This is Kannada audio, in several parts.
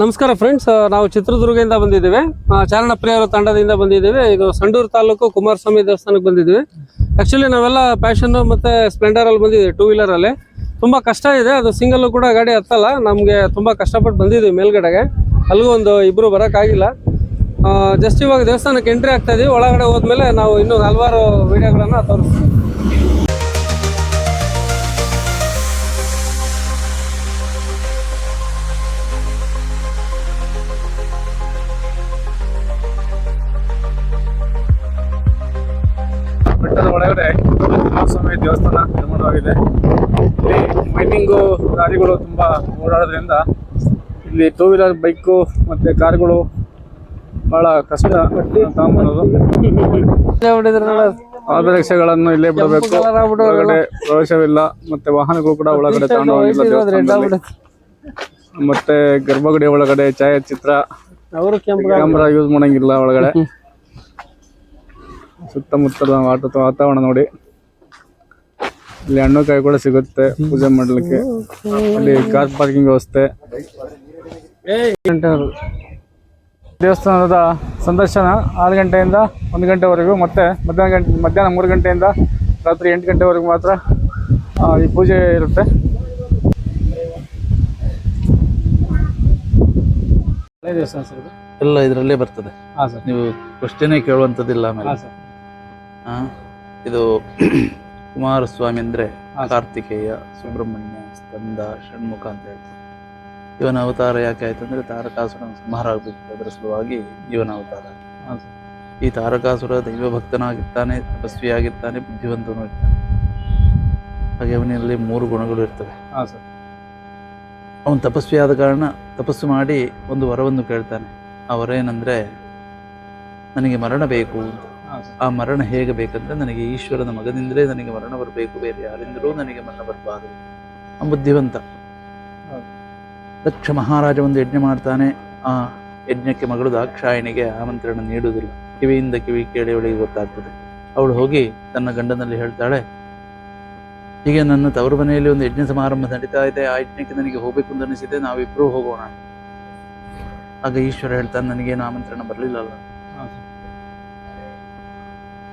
ನಮಸ್ಕಾರ ಫ್ರೆಂಡ್ಸ್ ನಾವು ಚಿತ್ರದುರ್ಗದಿಂದ ಬಂದಿದ್ದೇವೆ. ಚಾರಣ ಪ್ರಿಯರ ತಂಡದಿಂದ ಬಂದಿದ್ದೇವೆ. ಇದು ಸಂಡೂರು ತಾಲೂಕು ಕುಮಾರಸ್ವಾಮಿ ದೇವಸ್ಥಾನಕ್ಕೆ ಬಂದಿದ್ದೀವಿ. ಆಕ್ಚುಲಿ ನಾವೆಲ್ಲ ಪ್ಯಾಷನ್ನು ಮತ್ತೆ ಸ್ಪ್ಲೆಂಡರ್ ಅಲ್ಲಿ ಬಂದಿದ್ದೀವಿ ಟೂ ವೀಲರಲ್ಲಿ ತುಂಬಾ ಕಷ್ಟ ಇದೆ. ಅದು ಸಿಂಗಲ್ ಕೂಡ ಗಾಡಿ ಹತ್ತಲ್ಲ. ನಮಗೆ ತುಂಬಾ ಕಷ್ಟಪಟ್ಟು ಬಂದಿದ್ದೀವಿ ಮೇಲ್ಗಡೆಗೆ. ಅಲ್ಲಿಗೂ ಒಂದು ಇಬ್ರು ಬರೋಕ್ಕಾಗಿಲ್ಲ ಜಸ್ಟ್ ಇವಾಗ ದೇವಸ್ಥಾನಕ್ಕೆ ಎಂಟ್ರಿ ಆಗ್ತಾ ಇದೀವಿ. ಒಳಗಡೆ ಹೋದ್ಮೇಲೆ ನಾವು ಇನ್ನೂ ಹಲವಾರು ವೀಡಿಯೋಗಳನ್ನು ತೋರಿಸ್ತೀವಿ. ನಿರ್ಮಾಣವಾಗಿದೆ ಇಲ್ಲಿ ಮೈನಿಂಗು ಲಾರಿಗಳು ತುಂಬಾ ಓಡಾಡೋದ್ರಿಂದ ಇಲ್ಲಿ ಟೂ ವೀಲರ್ ಬೈಕು ಮತ್ತೆ ಕಾರ್ಗಳು ಬಹಳ ಕಷ್ಟ ತಗೊಂಬರೋದು ರಿಕ್ಷಾಗಳನ್ನು ಇಲ್ಲೇ ಬಿಡಬೇಕು. ಒಳಗಡೆ ಪ್ರವೇಶವಿಲ್ಲ. ಮತ್ತೆ ವಾಹನಗಳು ಕೂಡ ಒಳಗಡೆ ತಗೊಂಡು ಹೋಗಿಲ್ಲ ಮತ್ತೆ ಗರ್ಭಗುಡಿ ಒಳಗಡೆ ಛಾಯಾಚಿತ್ರ. ಕ್ಯಾಮ್ರಾ ಯೂಸ್ ಮಾಡಂಗಿಲ್ಲ ಒಳಗಡೆ. ಸುತ್ತಮುತ್ತಲ ವಾತಾವರಣ ನೋಡಿ. ಇಲ್ಲಿ ಹಣ್ಣುಕಾಯಿ ಕೂಡ ಸಿಗುತ್ತೆ ಪೂಜೆ ಮಾಡ್ಲಿಕ್ಕೆ. ಅಲ್ಲಿ ಕಾರ್ ಪಾರ್ಕಿಂಗ್ ವ್ಯವಸ್ಥೆ. ದೇವಸ್ಥಾನದ ಸಂದರ್ಶನ ಆರು ಗಂಟೆಯಿಂದ ಒಂದು ಗಂಟೆವರೆಗೂ ಮತ್ತೆ ಮಧ್ಯಾಹ್ನ ಗಂಟೆ ಮಧ್ಯಾಹ್ನ ಮೂರು ಗಂಟೆಯಿಂದ ರಾತ್ರಿ ಎಂಟು ಗಂಟೆವರೆಗೂ ಮಾತ್ರ ಈ ಪೂಜೆ ಇರುತ್ತೆ. ದೇವಸ್ಥಾನ ಸರ್ ಎಲ್ಲ ಇದರಲ್ಲೇ ಬರ್ತದೆ. ಹಾಂ ಸರ್. ನೀವು ಕ್ವಶನೇ ಕೇಳುವಂಥದ್ದಿಲ್ಲ ಆಮೇಲೆ. ಹಾಂ ಸರ್. ಇದು ಕುಮಾರಸ್ವಾಮಿ ಅಂದರೆ. ಕಾರ್ತಿಕೇಯ ಸುಬ್ರಹ್ಮಣ್ಯ ಸ್ಕಂದ ಷಣ್ಮುಖ ಅಂತ ಹೇಳ್ತಾರೆ. ಇವನ ಅವತಾರ ಯಾಕೆ ಆಯ್ತು ಅಂದ್ರೆ ತಾರಕಾಸುರನ ಸಂಹಾರ ಆಗಬೇಕು ಅದರ ಸಲುವಾಗಿ ಇವನ ಅವತಾರ. ಹಾಂ ಸರ್. ಈ ತಾರಕಾಸುರ ದೈವ ಭಕ್ತನಾಗಿರ್ತಾನೆ ತಪಸ್ವಿಯಾಗಿರ್ತಾನೆ ಬುದ್ಧಿವಂತನೂ ಇರ್ತಾನೆ. ಹಾಗೆ ಅವನಲ್ಲಿ ಮೂರು ಗುಣಗಳು ಇರ್ತವೆ. ಹಾಂ ಸರ್. ಅವನು ತಪಸ್ವಿಯಾದ ಕಾರಣ ತಪಸ್ಸು ಮಾಡಿ ಒಂದು ವರವನ್ನು ಕೇಳ್ತಾನೆ. ಆ ವರ ಏನಂದ್ರೆ ನನಗೆ ಮರಣ ಬೇಕು ಅಂತ. ಆ ಮರಣ ಹೇಗೆ ಬೇಕಂದ್ರೆ ನನಗೆ ಈಶ್ವರನ ಮಗನಿಂದಲೇ ನನಗೆ ಮರಣ ಬರಬೇಕು ಬೇರೆ ಯಾರಿಂದಲೂ ನನಗೆ ಮರಣ ಬರಬಾರದು. ಆ ಬುದ್ಧಿವಂತ. ದಕ್ಷ ಮಹಾರಾಜ ಒಂದು ಯಜ್ಞ ಮಾಡ್ತಾನೆ. ಆ ಯಜ್ಞಕ್ಕೆ ಮಗಳು ದಾಕ್ಷಾಯಣಿಗೆ ಆಮಂತ್ರಣ ನೀಡುವುದಿಲ್ಲ. ಕಿವಿಯಿಂದ ಕಿವಿ ಕೇಳಿ ಅವಳಿಗೆ ಗೊತ್ತಾಗ್ತದೆ. ಅವಳು ಹೋಗಿ ತನ್ನ ಗಂಡನಲ್ಲಿ ಹೇಳ್ತಾಳೆ ಹೀಗೆ ನನ್ನ ತವರು ಮನೆಯಲ್ಲಿ ಒಂದು ಯಜ್ಞ ಸಮಾರಂಭ ನಡೀತಾ ಇದೆ. ಆ ಯಜ್ಞಕ್ಕೆ ನನಗೆ ಹೋಗಬೇಕು ಅಂತ ಅನಿಸಿದೆ ನಾವಿಬ್ರು ಹೋಗೋಣ. ಆಗ ಈಶ್ವರ ಹೇಳ್ತಾನೆ ನನಗೇನು ಆಮಂತ್ರಣ ಬರಲಿಲ್ಲಲ್ಲ.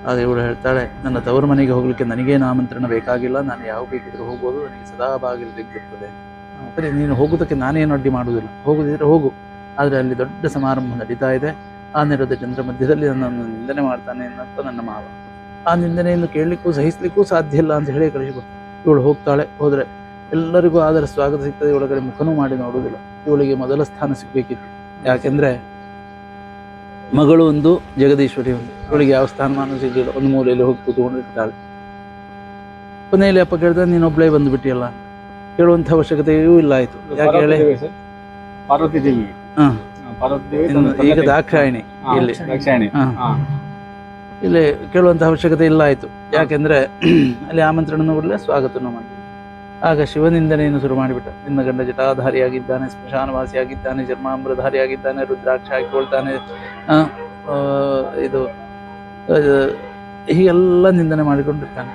ಸರ್ ಇವಳು ಹೇಳ್ತಾಳೆ, ನನ್ನ ತವರು ಮನೆಗೆ ಹೋಗ್ಲಿಕ್ಕೆ ನನಗೇನು ಆಮಂತ್ರಣ ಬೇಕಾಗಿಲ್ಲ. ನಾನು ಯಾವ ಬೇಕಿದ್ರು ಹೋಗ್ಬೋದು. ನನಗೆ ಸದಾ ಬಾಗಿಲು ತೆಗೆದಿರ್ತದೆ. ಸರಿ ನೀನು ಹೋಗೋದಕ್ಕೆ ನಾನೇನು ಅಡ್ಡಿ ಮಾಡುವುದಿಲ್ಲ. ಹೋಗುದಿದ್ರೆ ಹೋಗು. ಆದರೆ ಅಲ್ಲಿ ದೊಡ್ಡ ಸಮಾರಂಭ ನಡೀತಾ ಇದೆ. ಆ ನಿರೋಧ ಜನರ ಮಧ್ಯದಲ್ಲಿ ನನ್ನನ್ನು ನಿಂದನೆ ಮಾಡ್ತಾನೆ ಅಂತ ನನ್ನ ಮಾವ ಆ ನಿಂದನೆಯನ್ನು ಕೇಳಲಿಕ್ಕೂ ಸಹಿಸ್ಲಿಕ್ಕೂ ಸಾಧ್ಯ ಇಲ್ಲ ಅಂತ ಹೇಳಿ ಕಳಿಸಿಕೊಟ್ಟು ಇವಳು ಹೋಗ್ತಾಳೆ. ಹೋದರೆ ಎಲ್ಲರಿಗೂ ಆದರ ಸ್ವಾಗತ ಸಿಗ್ತದೆ. ಒಳಗಡೆ ಮುಖನೂ ಮಾಡಿ ನೋಡುವುದಿಲ್ಲ. ಇವಳಿಗೆ ಮೊದಲ ಸ್ಥಾನ ಸಿಗಬೇಕಿತ್ತು. ಯಾಕೆಂದ್ರೆ ಮಗಳು ಒಂದು ಜಗದೀಶ್ವರಿ ಒಂದು. ಅವಳಿಗೆ ಯಾವ ಸ್ಥಾನಮಾನ ಸಿಗಲಿಲ್ಲ. ಒಂದು ಮೂಲೆಯಲ್ಲಿ ಹೋಗಿ ಕೂತ್ಕೊಂಡಿರ್ತಾಳೆ. ಕೊನೆಯಲ್ಲಿ ಅಪ್ಪ ಕೇಳಿದ್ರೆ ನೀನೊಬ್ಳೇ ಬಂದ್ಬಿಟ್ಟಿಯಲ್ಲ. ಕೇಳುವಂಥ ಅವಶ್ಯಕತೆಯೂ ಇಲ್ಲ ಆಯ್ತು. ಯಾಕೆ ಹೇಳಿ? ಪಾರ್ವತಿ ದೇವಿ. ಈಗ ದಾಕ್ಷಾಯಣಿ ಇಲ್ಲಿ. ದಾಕ್ಷಾಯಣಿ. ಹಾ. ಹಾ. ಇಲ್ಲಿ ಕೇಳುವಂಥ ಅವಶ್ಯಕತೆ ಇಲ್ಲ ಆಯ್ತು. ಯಾಕೆಂದ್ರೆ ಅಲ್ಲಿ ಆಮಂತ್ರಣನೂ ಕೊಡಲಿಲ್ಲ ಸ್ವಾಗತನೂ ಮಾಡಿ ಆಗ ಶಿವನಿಂದನೆಯನ್ನು ಶುರು ಮಾಡಿಬಿಟ್ಟ. ನಿನ್ನ ಗಂಡ ಜಟಾಧಾರಿಯಾಗಿದ್ದಾನೆ, ಸ್ಮಶಾನವಾಸಿಯಾಗಿದ್ದಾನೆ ಜನ್ಮಾಮೃತಧಾರಿಯಾಗಿದ್ದಾನೆ ರುದ್ರಾಕ್ಷ ಹಾಕಿಕೊಳ್ತಾನೆ ಇದು ಹೀಗೆಲ್ಲ ನಿಂದನೆ ಮಾಡಿಕೊಂಡಿರ್ತಾನೆ.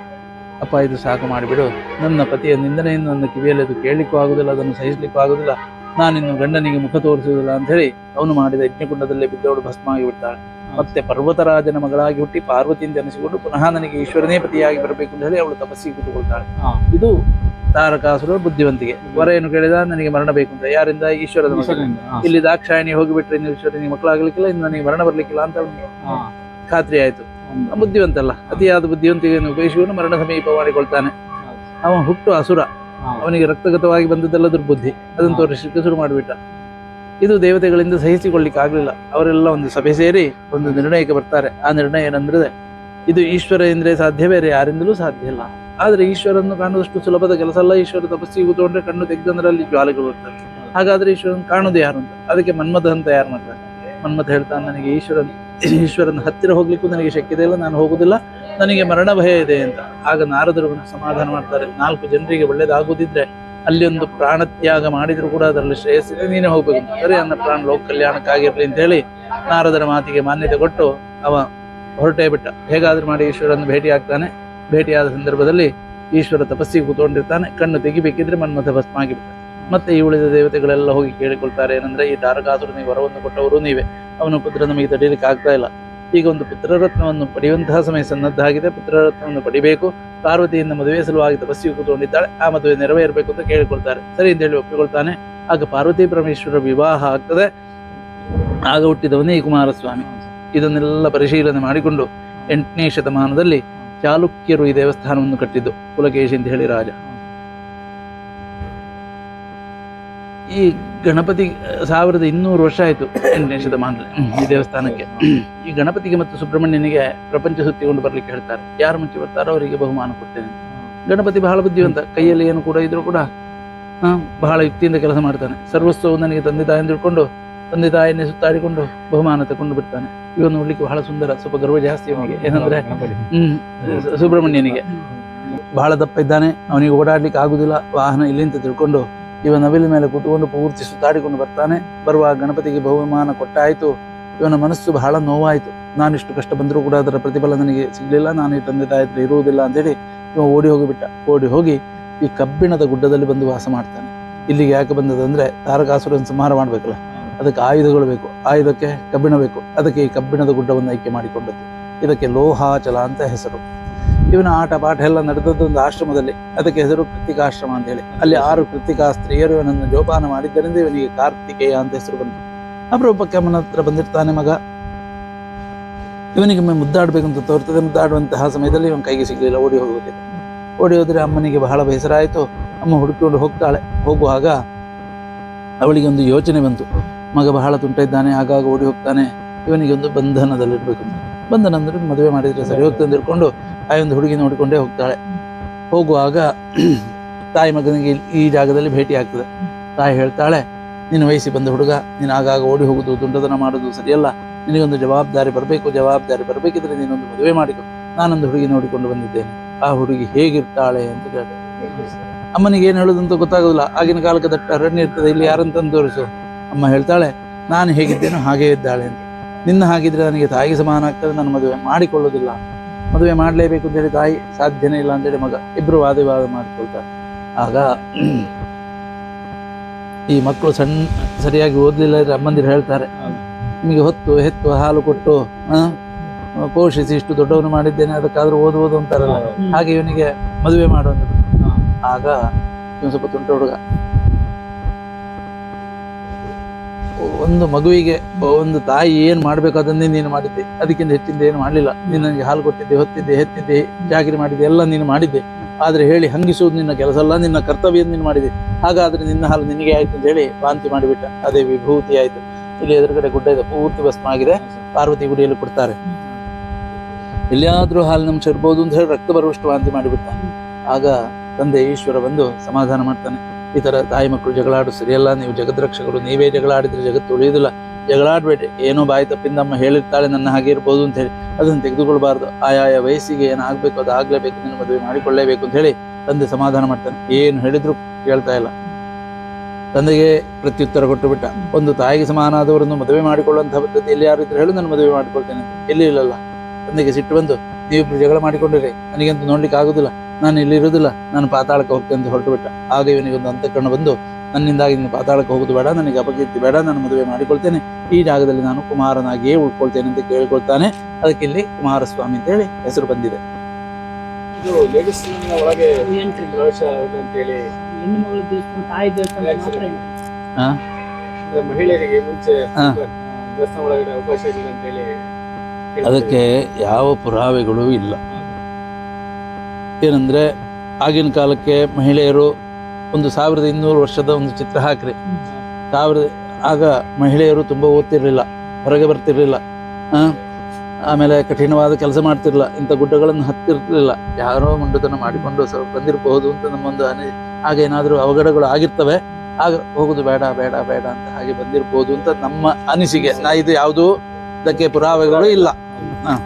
ಅಪ್ಪ, ಇದು ಸಾಕು, ಮಾಡಿಬಿಡು. ನನ್ನ ಪತಿಯ ನಿಂದನೆಯನ್ನು ನನ್ನ ಕಿವಿಯಲ್ಲಿ ಅದು ಕೇಳಲಿಕ್ಕೂ ಆಗುದಿಲ್ಲ, ಅದನ್ನು ಸಹಿಸಲಿಕ್ಕೂ ಆಗುದಿಲ್ಲ. ನಾನಿನ್ನು ಗಂಡನಿಗೆ ಮುಖ ತೋರಿಸುವುದಿಲ್ಲ ಅಂತ ಹೇಳಿ ಅವನು ಮಾಡಿದ ಯಜ್ಞಕುಂಡದಲ್ಲೇ ಬಿದ್ದವಳು ಭಸ್ಮ ಆಗಿಬಿಡ್ತಾಳೆ ಮತ್ತೆ ಪರ್ವತರಾಜನ ಮಗಳಾಗಿ ಹುಟ್ಟಿ ಪಾರ್ವತಿಯಿಂದ ಅನಿಸಿಕೊಂಡು ಪುನಃ ನನಗೆ ಈಶ್ವರನೇ ಪತಿಯಾಗಿ ಬರಬೇಕು ಅಂತ ಹೇಳಿ ಅವಳು ತಪಸ್ಸಿಗೆ ಕೂತುಕೊಳ್ತಾಳೆ ಇದು ತಾರಕಾಸುರ ಬುದ್ಧಿವಂತಿಗೆ ವರ ಏನು ಕೇಳಿದ ನನಗೆ ಮರಣ ಬೇಕು ಅಂತ. ಯಾರಿಂದ? ಈಶ್ವರದ ಇಲ್ಲಿ ದಾಕ್ಷಾಯಣಿ ಹೋಗಿಬಿಟ್ರೆ ನೀವು ಈಶ್ವರನಿಗೆ ಮಕ್ಕಳಾಗ್ಲಿಕ್ಕಿಲ್ಲ ಇನ್ನು ನನಗೆ ಮರಣ ಬರ್ಲಿಕ್ಕಿಲ್ಲ ಅಂತ ಅವನಿಗೆ ಖಾತ್ರಿ ಆಯ್ತು. ಬುದ್ಧಿವಂತಲ್ಲ. ಬುದ್ಧಿವಂತ ಅಲ್ಲ ಅತಿಯಾದ ಬುದ್ಧಿವಂತಿಕೆಯನ್ನು ಉಪಯೋಗಿಸಿಕೊಂಡು ಮರಣ ಸಮೀಪ ಮಾಡಿಕೊಳ್ತಾನೆ. ಅವನು ಹುಟ್ಟು ಅಸುರ. ಅವನಿಗೆ ರಕ್ತಗತವಾಗಿ ಬಂದದ್ದೆಲ್ಲ ದುರ್ಬುದ್ಧಿ. ಅದನ್ನು ತೋರಿಸಲಿಕ್ಕೆ ಶುರು ಮಾಡಿಬಿಟ್ಟ. ಇದು ದೇವತೆಗಳಿಂದ ಸಹಿಸಿಕೊಳ್ಳಿಕ್ಕೆ ಆಗಲಿಲ್ಲ. ಅವರೆಲ್ಲ ಒಂದು ಸಭೆ ಸೇರಿ ಒಂದು ನಿರ್ಣಯಕ್ಕೆ ಬರ್ತಾರೆ. ಆ ನಿರ್ಣಯ ಏನಂದ್ರೆ ಇದು ಈಶ್ವರ ಎಂದ್ರೆ ಸಾಧ್ಯ ಬೇರೆ ಯಾರಿಂದಲೂ ಸಾಧ್ಯ ಇಲ್ಲ. ಆದ್ರೆ ಈಶ್ವರನ್ನು ಕಾಣುವಷ್ಟು ಸುಲಭದ ಕೆಲಸ ಅಲ್ಲ. ಈಶ್ವರ ತಪಸ್ಸಿ ಕೂತ್ಕೊಂಡ್ರೆ ಕಣ್ಣು ತೆಗೆದಂದ್ರೆ ಅಲ್ಲಿ ಜ್ವಾಲೆಗಳು ಬರ್ತವೆ ಹಾಗಾದ್ರೆ ಈಶ್ವರನ್ ಕಾಣೋದು ಯಾರು ಅಂತ? ಅದಕ್ಕೆ ಮನ್ಮಥ ಅಂತ ಯಾರು ಮಾಡ್ತಾರೆ? ಮನ್ಮಥ ಹೇಳ್ತಾನೆ ನನಗೆ ಈಶ್ವರನ್ ಈಶ್ವರನ ಹತ್ತಿರ ಹೋಗ್ಲಿಕ್ಕೂ ನನಗೆ ಶಕ್ಯತೆ ಇಲ್ಲ ನಾನು ಹೋಗುದಿಲ್ಲ. ನನಗೆ ಮರಣ ಭಯ ಇದೆ ಅಂತ. ಆಗ ನಾರದರು ಸಮಾಧಾನ ಮಾಡ್ತಾರೆ. ನಾಲ್ಕು ಜನರಿಗೆ ಒಳ್ಳೇದಾಗುದಿದ್ರೆ ಅಲ್ಲಿ ಒಂದು ಪ್ರಾಣ ತ್ಯಾಗ ಮಾಡಿದ್ರು ಕೂಡ ಅದರಲ್ಲಿ ಶ್ರೇಯಸ್ಸಿದೆ ನೀನೇ ಹೋಗ್ಬೇಕು. ಸರಿ ಅನ್ನ ಪ್ರಾಣ ಲೋಕ ಕಲ್ಯಾಣಕ್ಕಾಗಿರ್ಲಿ ಅಂತ ಹೇಳಿ ನಾರದರ ಮಾತಿಗೆ ಮಾನ್ಯತೆ ಕೊಟ್ಟು ಅವ ಹೊರಟೇ ಬಿಟ್ಟ. ಹೇಗಾದ್ರೂ ಮಾಡಿ ಈಶ್ವರನ್ನು ಭೇಟಿ ಆಗ್ತಾನೆ. ಭೇಟಿಯಾದ ಸಂದರ್ಭದಲ್ಲಿ ಈಶ್ವರ ತಪಸ್ಸಿಗೆ ಕೂತ್ಕೊಂಡಿರ್ತಾನೆ. ಕಣ್ಣು ತೆಗಿಬೇಕಿದ್ರೆ ಮನ್ಮಥ ಭಸ್ಮ ಆಗಿಬಿಟ್ಟ ಮತ್ತೆ ಈ ಉಳಿದ ದೇವತೆಗಳೆಲ್ಲ ಹೋಗಿ ಕೇಳಿಕೊಳ್ತಾರೆ ಏನಂದ್ರೆ, ಈ ತಾರಕಾಸುರನಿಗೆ ವರವನ್ನು ಕೊಟ್ಟವರು ನೀವೇ. ಅವನ ಪುತ್ರ ನಮಗೆ ತಡೀಲಿಕ್ಕೆ ಆಗ್ತಾ ಇಲ್ಲ. ಈಗ ಒಂದು ಪುತ್ರರತ್ನವನ್ನು ಪಡೆಯುವಂತಹ ಸಮಯ ಸನ್ನದ್ಧ ಆಗಿದೆ ಪುತ್ರರತ್ನವನ್ನು ಪಡಿಬೇಕು. ಪಾರ್ವತಿಯಿಂದ ಮದುವೆ ಸಲುವಾಗಿ ತಪಸ್ಸಿಗೆ ಕೂತ್ಕೊಂಡಿದ್ದಾಳೆ. ಆ ಮದುವೆ ನೆರವೇರಬೇಕು ಅಂತ ಕೇಳಿಕೊಳ್ತಾರೆ. ಸರಿ ಅಂತ ಹೇಳಿ ಒಪ್ಪಿಕೊಳ್ತಾನೆ. ಆಗ ಪಾರ್ವತಿ ಪರಮೇಶ್ವರ ವಿವಾಹ ಆಗ್ತದೆ. ಆಗ ಹುಟ್ಟಿದವನೇ ಕುಮಾರಸ್ವಾಮಿ. ಇದನ್ನೆಲ್ಲ ಪರಿಶೀಲನೆ ಮಾಡಿಕೊಂಡು ಎಂಟನೇ ಶತಮಾನದಲ್ಲಿ ಚಾಲುಕ್ಯರು ಈ ದೇವಸ್ಥಾನವನ್ನು ಕಟ್ಟಿದ್ದು. ಪುಲಕೇಶಿ ಅಂತ ಹೇಳಿ ರಾಜ. ಈ ಗಣಪತಿ, ಸಾವಿರದ ಇನ್ನೂರು ವರ್ಷ ಆಯಿತು ಎಂಟನೇ ಶತಮಾನದಲ್ಲಿ ಈ ದೇವಸ್ಥಾನಕ್ಕೆ. ಈ ಗಣಪತಿಗೆ ಮತ್ತು ಸುಬ್ರಹ್ಮಣ್ಯನಿಗೆ ಪ್ರಪಂಚ ಸುತ್ತಿಕೊಂಡು ಬರ್ಲಿಕ್ಕೆ ಹೇಳ್ತಾರೆ. ಯಾರು ಮುಂಚೆ ಬರ್ತಾರೋ ಅವರಿಗೆ ಬಹುಮಾನ ಕೊಡ್ತೇನೆ. ಗಣಪತಿ ಬಹಳ ಬುದ್ಧಿವಂತ. ಕೈಯಲ್ಲಿ ಏನು ಕೂಡ ಇದ್ರೂ ಕೂಡ ಬಹಳ ಯುಕ್ತಿಯಿಂದ ಕೆಲಸ ಮಾಡ್ತಾನೆ. ಸರ್ವಸ್ವವು ನನಗೆ ತಂದೆ ತಾಯಿ ತಿಳ್ಕೊಂಡು, ತಂದೆ ತಾಯಿಯನ್ನೇ ಸುತ್ತಾಡಿಕೊಂಡು ಬಹುಮಾನ ತಗೊಂಡು ಬಿಡ್ತಾನೆ. ಇವನು ನೋಡ್ಲಿಕ್ಕೆ ಬಹಳ ಸುಂದರ ಸ್ವಲ್ಪ ಗರ್ವ ಜಾಸ್ತಿ ಅವನಿಗೆ. ಏನಂದ್ರೆ, ಹ್ಮ್ ಸುಬ್ರಹ್ಮಣ್ಯನಿಗೆ. ಬಹಳ ದಪ್ಪ ಇದ್ದಾನೆ, ಅವನಿಗೆ ಓಡಾಡ್ಲಿಕ್ಕೆ ಆಗುದಿಲ್ಲ, ವಾಹನ ಇಲ್ಲಿ ಅಂತ ತಿಳ್ಕೊಂಡು ಇವ ನವಿಲ ಮೇಲೆ ಕೂತ್ಕೊಂಡು ಪೂರ್ತಿ ಸುತ್ತಾಡಿಕೊಂಡು ಬರ್ತಾನೆ. ಬರುವ ಗಣಪತಿಗೆ ಬಹುಮಾನ ಕೊಟ್ಟಾಯಿತು. ಇವನ ಮನಸ್ಸು ಬಹಳ ನೋವಾಯಿತು. ನಾನಿಷ್ಟು ಕಷ್ಟ ಬಂದರೂ ಕೂಡ ಅದರ ಪ್ರತಿಫಲ ನನಗೆ ಸಿಗಲಿಲ್ಲ. ನಾನು ಈ ತಂದೆ ತಾಯಿ ಹತ್ರ ಇರುವುದಿಲ್ಲ ಅಂತೇಳಿ ಇವ ಓಡಿ ಹೋಗಿಬಿಟ್ಟ. ಓಡಿ ಹೋಗಿ ಈ ಕಬ್ಬಿಣದ ಗುಡ್ಡದಲ್ಲಿ ಬಂದು ವಾಸ ಮಾಡ್ತಾನೆ. ಇಲ್ಲಿಗೆ ಯಾಕೆ ಬಂದದಂದ್ರೆ ತಾರಕಾಸುರನ ಸಂಹಾರ ಮಾಡಬೇಕಲ್ಲ. ಅದಕ್ಕೆ ಆಯುಧಗಳು ಬೇಕು. ಆಯುಧಕ್ಕೆ ಕಬ್ಬಿಣ ಬೇಕು. ಅದಕ್ಕೆ ಈ ಕಬ್ಬಿಣದ ಗುಡ್ಡವನ್ನು ಆಯ್ಕೆ ಮಾಡಿಕೊಂಡದ್ದು. ಇದಕ್ಕೆ ಲೋಹಾಚಲ ಅಂತ ಹೆಸರು. ಇವನ ಆಟ, ಪಾಠ ಎಲ್ಲ ನಡೆದದ್ದು ಒಂದು ಆಶ್ರಮದಲ್ಲಿ. ಅದಕ್ಕೆ ಹೆಸರು ಕೃತಿಕಾಶ್ರಮ ಅಂತ ಹೇಳಿ. ಅಲ್ಲಿ ಆರು ಕೃತಿಕಾ ಸ್ತ್ರೀಯರು ಇವನನ್ನು ಜೋಪಾನ ಮಾಡಿದ್ದರಿಂದ ಇವನಿಗೆ ಕಾರ್ತಿಕೇಯ ಅಂತ ಹೆಸರು ಬಂತು. ಅಪರೂಪಕ್ಕೆ ಅಮ್ಮನ ಹತ್ರ ಬಂದಿರ್ತಾನೆ ಮಗ. ಇವನಿಗೆ ಮುದ್ದಾಡಬೇಕು ಅಂತ ತೋರ್ತದೆ. ಮುದ್ದಾಡುವಂತಹ ಸಮಯದಲ್ಲಿ ಇವನ್ ಕೈಗೆ ಸಿಗಲಿಲ್ಲ, ಓಡಿ ಹೋಗುತ್ತೆ ಓಡಿ ಹೋದ್ರೆ ಅಮ್ಮನಿಗೆ ಬಹಳ ಬೇಸರ ಆಯಿತು ಅಮ್ಮ ಹುಡುಕಿಕೊಂಡು ಹೋಗ್ತಾಳೆ. ಹೋಗುವಾಗ ಅವಳಿಗೆ ಒಂದು ಯೋಚನೆ ಬಂತು. ಮಗ ಬಹಳ ತುಂಟ ಇದ್ದಾನೆ ಆಗಾಗ ಓಡಿ ಹೋಗ್ತಾನೆ. ಇವನಿಗೆ ಒಂದು ಬಂಧನದಲ್ಲಿರ್ಬೇಕು ಅಂತ. ಬಂಧನ ನಂತರ ಮದುವೆ ಮಾಡಿದ್ರೆ ಸರಿ ಹೋಗ್ತದೆ ತಿಳ್ಕೊಂಡು ಆ ಒಂದು ಹುಡುಗಿ ನೋಡಿಕೊಂಡೇ ಹೋಗ್ತಾಳೆ. ಹೋಗುವಾಗ ತಾಯಿ ಮಗನಿಗೆ ಈ ಜಾಗದಲ್ಲಿ ಭೇಟಿ ಆಗ್ತದೆ. ತಾಯಿ ಹೇಳ್ತಾಳೆ ನೀನು ವಯಸ್ಸಿ ಬಂದ ಹುಡುಗ ನೀನು ಆಗಾಗ ಓಡಿ ಹೋಗುದು ದುಂಡತನ ಮಾಡೋದು ಸರಿಯಲ್ಲ. ನಿನಗೊಂದು ಜವಾಬ್ದಾರಿ ಬರಬೇಕು ಜವಾಬ್ದಾರಿ ಬರಬೇಕಿದ್ರೆ ನೀನೊಂದು ಮದುವೆ ಮಾಡಿಕೊ. ನಾನೊಂದು ಹುಡುಗಿ ನೋಡಿಕೊಂಡು ಬಂದಿದ್ದೇನೆ. ಆ ಹುಡುಗಿ ಹೇಗಿರ್ತಾಳೆ ಅಂತ ಕೇಳಿದೆ. ಅಮ್ಮನಿಗೆ ಏನು ಹೇಳೋದು ಅಂತ ಗೊತ್ತಾಗೋದಿಲ್ಲ. ಆಗಿನ ಕಾಲಕ್ಕೆ ದಟ್ಟ ಅರಣ್ಯ ಇರ್ತದೆ ಇಲ್ಲಿ ಯಾರಂತಂದು ತೋರಿಸು. ಅಮ್ಮ ಹೇಳ್ತಾಳೆ ನಾನು ಹೇಗಿದ್ದೇನೋ ಹಾಗೇ ಇದ್ದಾಳೆ ಅಂತ. ನಿನ್ನ ಹಾಗಿದ್ರೆ ನನಗೆ ತಾಯಿಗೆ ಸಮಾನ ಆಗ್ತದೆ ನಾನು ಮದುವೆ ಮಾಡಿಕೊಳ್ಳೋದಿಲ್ಲ. ಮದುವೆ ಮಾಡಲೇಬೇಕು ಅಂತ ಹೇಳಿ ತಾಯಿ ಸಾಧ್ಯನೇ ಇಲ್ಲ ಅಂತೇಳಿ ಮಗ ಇಬ್ಬರು ವಾದ ವಿವಾದ ಮಾಡಿಕೊಳ್ತಾರೆ. ಆಗ ಈ ಮಕ್ಕಳು ಸಣ್ಣ ಸರಿಯಾಗಿ ಓದಲಿಲ್ಲ ಇದ್ರೆ ಅಮ್ಮಂದಿರು ಹೇಳ್ತಾರೆ ನಿಮಗೆ ಹೊತ್ತು ಹೆತ್ತು ಹಾಲು ಕೊಟ್ಟು ಪೋಷಿಸಿ ಇಷ್ಟು ದೊಡ್ಡವನು ಮಾಡಿದ್ದೇನೆ ಅದಕ್ಕಾದ್ರೂ ಓದುವುದು ಅಂತಾರಲ್ಲ. ಹಾಗೆ ಇವನಿಗೆ ಮದುವೆ ಮಾಡುವಂಥದ್ದು ಆಗ ಇವನು ಸ್ವಲ್ಪ ತುಂಟ ಹುಡುಗ. ಒಂದು ಮಗುವಿಗೆ ಒಂದು ತಾಯಿ ಏನ್ ಮಾಡ್ಬೇಕು ಅದನ್ನೇ ನೀನು ಮಾಡಿದ್ದೆ. ಅದಕ್ಕಿಂತ ಹೆಚ್ಚಿಂದ ಏನು ಮಾಡಲಿಲ್ಲ. ನೀನು ನನಗೆ ಹಾಲು ಕೊಟ್ಟಿದ್ದೆ, ಹೊತ್ತಿದ್ದೆ ಹೆತ್ತಿದ್ದೆ ಜಾಗಿರಿ ಮಾಡಿದ್ದೆ, ಎಲ್ಲ ನೀನು ಮಾಡಿದ್ದೆ. ಆದ್ರೆ ಹೇಳಿ ಹಂಗಿಸುವುದು ನಿನ್ನ ಕೆಲಸ ಅಲ್ಲ, ನಿನ್ನ ಕರ್ತವ್ಯ ನೀನು ಮಾಡಿದೆ ಹಾಗಾದ್ರೆ ನಿನ್ನ ಹಾಲು ನಿನಗೆ ಆಯ್ತು ಅಂತ ಹೇಳಿ ವಾಂತಿ ಮಾಡಿಬಿಟ್ಟ. ಅದೇ ವಿಭೂತಿ ಆಯ್ತು ಇಲ್ಲಿ ಎದುರುಗಡೆ ಗುಡ್ಡ ಇದೆ, ಪೂರ್ತಿ ಭಸ್ಮ ಆಗಿದೆ ಪಾರ್ವತಿ ಗುಡಿಯಲ್ಲಿ ಕೊಡ್ತಾರೆ. ಎಲ್ಲಿಯಾದ್ರೂ ಹಾಲು ಇರ್ಬೋದು ಅಂತ ಹೇಳಿ ರಕ್ತ ಬರುವಷ್ಟು ವಾಂತಿ ಮಾಡಿಬಿಟ್ಟ. ಆಗ ತಂದೆ ಈಶ್ವರ ಬಂದು ಸಮಾಧಾನ ಮಾಡ್ತಾನೆ. ಈ ಥರ ತಾಯಿ ಮಕ್ಕಳು ಜಗಳಾಡು ಸರಿಯಲ್ಲ, ನೀವು ಜಗದ್ರಕ್ಷಕರು, ನೀವೇ ಜಗಳಾಡಿದ್ರೆ ಜಗತ್ತು ಉಳಿಯುವುದಿಲ್ಲ. ಜಗಳಾಡಬೇಡಿ ಏನೋ ಬಾಯಿ ತಪ್ಪಿಂದ ಅಮ್ಮ ಹೇಳಿರ್ತಾಳೆ, ನನ್ನ ಹಾಗೆ ಇರ್ಬೋದು ಅಂತ ಹೇಳಿ. ಅದನ್ನು ತೆಗೆದುಕೊಳ್ಬಾರ್ದು. ಆಯಾಯ ವಯಸ್ಸಿಗೆ ಏನಾಗಬೇಕು ಅದು ಆಗಲೇಬೇಕು, ನಿನ್ನ ಮದುವೆ ಮಾಡಿಕೊಳ್ಳೇಬೇಕು ಅಂತ ಹೇಳಿ ತಂದೆ ಸಮಾಧಾನ ಮಾಡ್ತಾನೆ. ಏನು ಹೇಳಿದ್ರು ಕೇಳ್ತಾ ಇಲ್ಲ. ತಂದೆಗೆ ಪ್ರತ್ಯುತ್ತರ ಕೊಟ್ಟು ಬಿಟ್ಟ. ಒಂದು ತಾಯಿಗೆ ಸಮಾನಾದವರನ್ನು ಮದುವೆ ಮಾಡಿಕೊಳ್ಳುವಂತಹ ಪದ್ಧತಿ ಎಲ್ಲಿ ಯಾರು ಇದ್ರೆ ಹೇಳು, ನಾನು ಮದುವೆ ಮಾಡಿಕೊಳ್ತೇನೆ ಎಲ್ಲಿ ಇಲ್ಲಲ್ಲ. ತಂದೆಗೆ ಸಿಟ್ಟು ಬಂದು ನೀವು ಜಗಳ ಮಾಡಿಕೊಂಡಿರಿ. ನನಗಂತೂ ನೋಡ್ಲಿಕ್ಕೆ ಆಗುದಿಲ್ಲ ನಾನು ಇಲ್ಲಿ ಇರುವುದಿಲ್ಲ. ನಾನು ಪಾತಾಳಕ್ಕೆ ಹೋಗ್ತೇನೆ ಅಂತ ಹೊರಟು ಬಿಟ್ಟ. ಆಗ ಇವನಿಗೆ ಒಂದು ಅಂತಃಕರಣ ಬಂದು ನನ್ನಿಂದಾಗಿ ನೀನು ಪಾತಾಳಕ್ಕೆ ಹೋಗುದು ಬೇಡ ನನಗೆ ಅಪಕೀರ್ತಿ ಬೇಡ ನಾನು ಮದುವೆ ಮಾಡಿಕೊಳ್ತೇನೆ. ಈ ಜಾಗದಲ್ಲಿ ನಾನು ಕುಮಾರನಾಗಿಯೇ ಉಳ್ಕೊಳ್ತೇನೆ ಅಂತ ಕೇಳಿಕೊಳ್ತಾನೆ. ಅದಕ್ಕೆ ಇಲ್ಲಿ ಕುಮಾರಸ್ವಾಮಿ ಅಂತ ಹೇಳಿ ಹೆಸರು ಬಂದಿದೆ. ಮಹಿಳೆಯರಿಗೆ ಮುಂಚೆ ದೇವಸ್ಥಾನ ಒಳಗಡೆ ಅವಕಾಶ ಅಂತ ಹೇಳಿ ಅದಕ್ಕೆ ಯಾವ ಪುರಾವೆಗಳು ಇಲ್ಲ. ಏನಂದ್ರೆ, ಆಗಿನ ಕಾಲಕ್ಕೆ ಮಹಿಳೆಯರು ಒಂದು ಸಾವಿರದ ಇನ್ನೂರು ವರ್ಷದ ಒಂದು ಚಿತ್ರ ಹಾಕ್ರಿ. ಸಾವಿರದ ಆಗ ಮಹಿಳೆಯರು ತುಂಬ ಓದ್ತಿರಲಿಲ್ಲ, ಹೊರಗೆ ಬರ್ತಿರಲಿಲ್ಲ ಆಮೇಲೆ ಕಠಿಣವಾದ ಕೆಲಸ ಮಾಡ್ತಿರಲಿಲ್ಲ, ಇಂಥ ಗುಡ್ಡಗಳನ್ನು ಹತ್ತಿರ್ಲಿಲ್ಲ. ಯಾರೋ ಮುಂಡತನ ಮಾಡಿಕೊಂಡು ಸ್ವಲ್ಪ ಬಂದಿರಬಹುದು ಅಂತ ನಮ್ಮೊಂದು ಅನಿ ಆಗ ಏನಾದರೂ ಅವಘಡಗಳು ಆಗಿರ್ತವೆ, ಆಗ ಹೋಗೋದು ಬೇಡ ಬೇಡ ಬೇಡ ಅಂತ ಹಾಗೆ ಬಂದಿರ್ಬೋದು ಅಂತ ನಮ್ಮ ಅನಿಸಿಕೆ. ನಾ ಇದು ಯಾವುದೂ ಇದಕ್ಕೆ ಪುರಾವೆಗಳು ಇಲ್ಲ. ನಾವು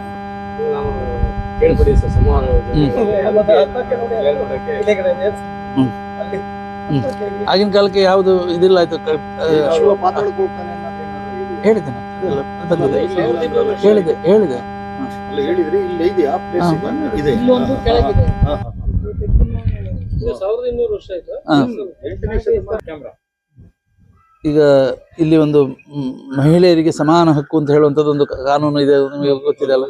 ಸರ್ ಆಗಿನ ಕಾಲಕ್ಕೆ ಯಾವುದು ಇದಿಲ್ಲ ಆಯ್ತು ಹೇಳಿದೆ. ಹೇಳಿದೆ ಹೇಳಿದೆ ಹೇಳಿದ್ರಿ ಇಲ್ಲಿ ಇದೆಯಾ? ಪ್ಲೇಸ್ ಇದೆ. ಇಲ್ಲೊಂದು ಕೆಳಗಿದೆ. ಸಾವಿರದ ಇನ್ನೂರು ವರ್ಷ ಆಯ್ತು? ಹಾ. ಈಗ ಇಲ್ಲಿ ಒಂದು ಮಹಿಳೆಯರಿಗೆ ಸಮಾನ ಹಕ್ಕು ಅಂತ ಹೇಳುವಂತದ್ದು ಒಂದು ಕಾನೂನು ಇದೆ ನಿಮಗೆ ಗೊತ್ತಿದೆ ಅಲ್ಲ?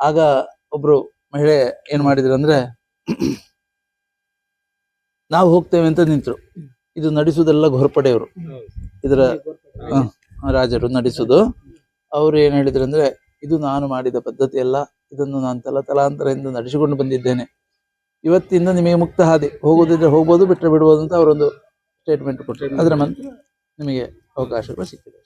ಆಗ ಒಬ್ರು ಮಹಿಳೆ ಏನ್ ಮಾಡಿದ್ರು ಅಂದ್ರೆ, ನಾವು ಹೋಗ್ತೇವೆ ಅಂತ ನಿಂತರು. ಇದು ನಡೆಸುವುದೆಲ್ಲ ಘೋರ್ಪಡೆಯವರು. ಇದರ ರಾಜರು ನಡೆಸೋದು. ಅವರು ಏನ್ ಹೇಳಿದ್ರು ಅಂದ್ರೆ, ಇದು ನಾನು ಮಾಡಿದ ಪದ್ಧತಿ ಎಲ್ಲ ಇದನ್ನು ನಾನು ತಲ ತಲಾಂತರದಿಂದ ನಡೆಸಿಕೊಂಡು ಬಂದಿದ್ದೇನೆ. ಇವತ್ತಿಂದ ನಿಮಗೆ ಮುಕ್ತ ಹಾದಿ. ಹೋಗೋದಿದ್ರೆ ಹೋಗ್ಬೋದು ಬಿಟ್ಟರೆ ಬಿಡ್ಬೋದು ಅಂತ ಅವರೊಂದು ಸ್ಟೇಟ್ಮೆಂಟ್ ಕೊಟ್ಟರು ಅದರ ಮಂತ್ರ ನಿಮಗೆ ಅವಕಾಶಗಳು ಸಿಕ್ಕಿದೆ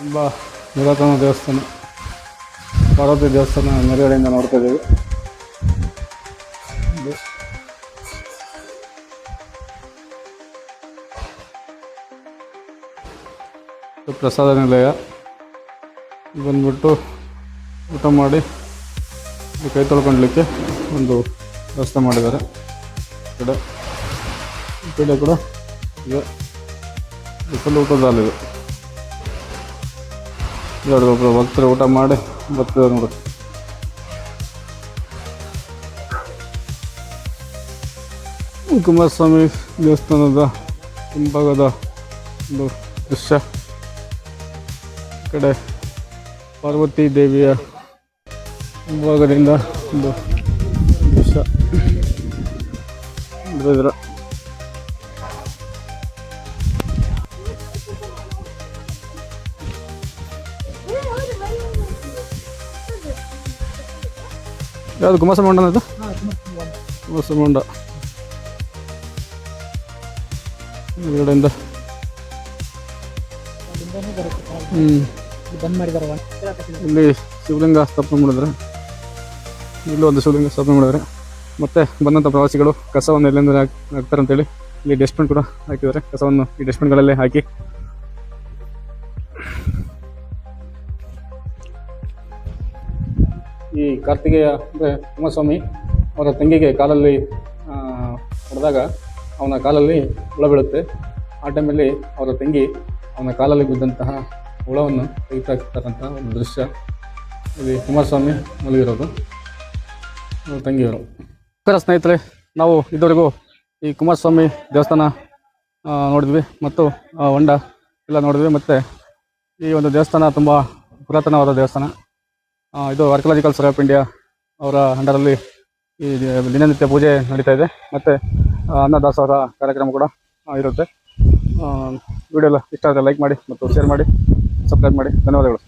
ತುಂಬ ಪುರಾತನ ದೇವಸ್ಥಾನ, ಪಾರ್ವತಿ ದೇವಸ್ಥಾನ ನೆರಗಡೆಯಿಂದ ನೋಡ್ತಾ ಇದ್ದೀವಿ. ಇದು ಇದು ಪ್ರಸಾದ ನಿಲಯ. ಬಂದ್ಬಿಟ್ಟು ಊಟ ಮಾಡಿ ಕೈ ತೊಳ್ಕೊಳ್ಲಿಕ್ಕೆ ಒಂದು ವ್ಯವಸ್ಥೆ ಮಾಡಿದ್ದಾರೆ. ಈ ಕಡೆ ಈ ಕಡೆ ಕೂಡ ಇದೆ. ಫುಲ್ ಎರಡು ಒಬ್ಬರು ಭಕ್ತರು ಊಟ ಮಾಡಿ ಬರ್ತೀವಿ ನೋಡಿ. ಕುಮಾರಸ್ವಾಮಿ ದೇವಸ್ಥಾನದ ಹಿಂಭಾಗದ ಒಂದು ದೃಶ್ಯ. ಕಡೆ ಪಾರ್ವತಿ ದೇವಿಯ ಹಿಂಭಾಗದಿಂದ ಒಂದು ದೃಶ್ಯ. ಯಾವುದು ಕುಮಾರಸ್ವಾಮಿ ಮಂಡನ ಅದು? ಕುಮಾರಸ್ವಾಮಿ ಮಂಡ. ಎದುರುಗಡೆಯಿಂದ ಇಲ್ಲಿ ಶಿವಲಿಂಗ ಸ್ಥಾಪನೆ ಮಾಡಿದ್ರೆ ಇಲ್ಲಿ ಒಂದು ಶಿವಲಿಂಗ ಸ್ಥಾಪನೆ ಮಾಡಿದ್ರೆ ಮತ್ತೆ ಬಂದಂಥ ಪ್ರವಾಸಿಗಳು ಕಸವನ್ನು ಎಲ್ಲಿಂದ ಹಾಕ್ ಹಾಕ್ತಾರೆ ಅಂತೇಳಿ ಇಲ್ಲಿ ಡಸ್ಟ್ಬಿನ್ ಕೂಡ ಹಾಕಿದ್ದಾರೆ. ಕಸವನ್ನು ಈ ಡಸ್ಟ್ಬಿನ್ಗಳಲ್ಲೇ ಹಾಕಿ. ಈ ಕಾರ್ತಿಕೇಯ ಅಂದರೆ ಕುಮಾರಸ್ವಾಮಿ ಅವರ ತಂಗಿಗೆ ಕಾಲಲ್ಲಿ ಹೊಡೆದಾಗ ಅವನ ಕಾಲಲ್ಲಿ ಹುಳ ಬೀಳುತ್ತೆ. ಆ ಟೈಮಲ್ಲಿ ಅವರ ತಂಗಿ ಅವನ ಕಾಲಲ್ಲಿ ಬಿದ್ದಂತಹ ಹುಳವನ್ನು ತೆಗಿತಾಕ್ತಾರಂತಹ ಒಂದು ದೃಶ್ಯ ಇಲ್ಲಿ ಕುಮಾರಸ್ವಾಮಿ ಮಲಗಿರೋದು. ತಂಗಿಯವರು. ನಮಸ್ಕಾರ ಸ್ನೇಹಿತರೆ, ನಾವು ಇದುವರೆಗೂ ಈ ಕುಮಾರಸ್ವಾಮಿ ದೇವಸ್ಥಾನ ನೋಡಿದ್ವಿ ಮತ್ತು ಹೊಂಡ ಎಲ್ಲ ನೋಡಿದ್ವಿ. ಮತ್ತು ಈ ಒಂದು ದೇವಸ್ಥಾನ ತುಂಬ ಪುರಾತನವಾದ ದೇವಸ್ಥಾನ. ಇದು ಆರ್ಕಿಯಾಲಜಿಕಲ್ ಸರ್ವೆ ಆಫ್ ಇಂಡಿಯಾ ಅವರ ಅಂಡರಲ್ಲಿ ಈ ದಿನನಿತ್ಯ ಪೂಜೆ ನಡೀತಾ ಇದೆ. ಮತ್ತು ಅನ್ನದಾಸೋಹ ಕಾರ್ಯಕ್ರಮ ಕೂಡ ಇರುತ್ತೆ. ವಿಡಿಯೋ ಎಲ್ಲ ಇಷ್ಟ ಆದರೆ ಲೈಕ್ ಮಾಡಿ ಮತ್ತು ಶೇರ್ ಮಾಡಿ ಸಬ್ಸ್ಕ್ರೈಬ್ ಮಾಡಿ. ಧನ್ಯವಾದಗಳು.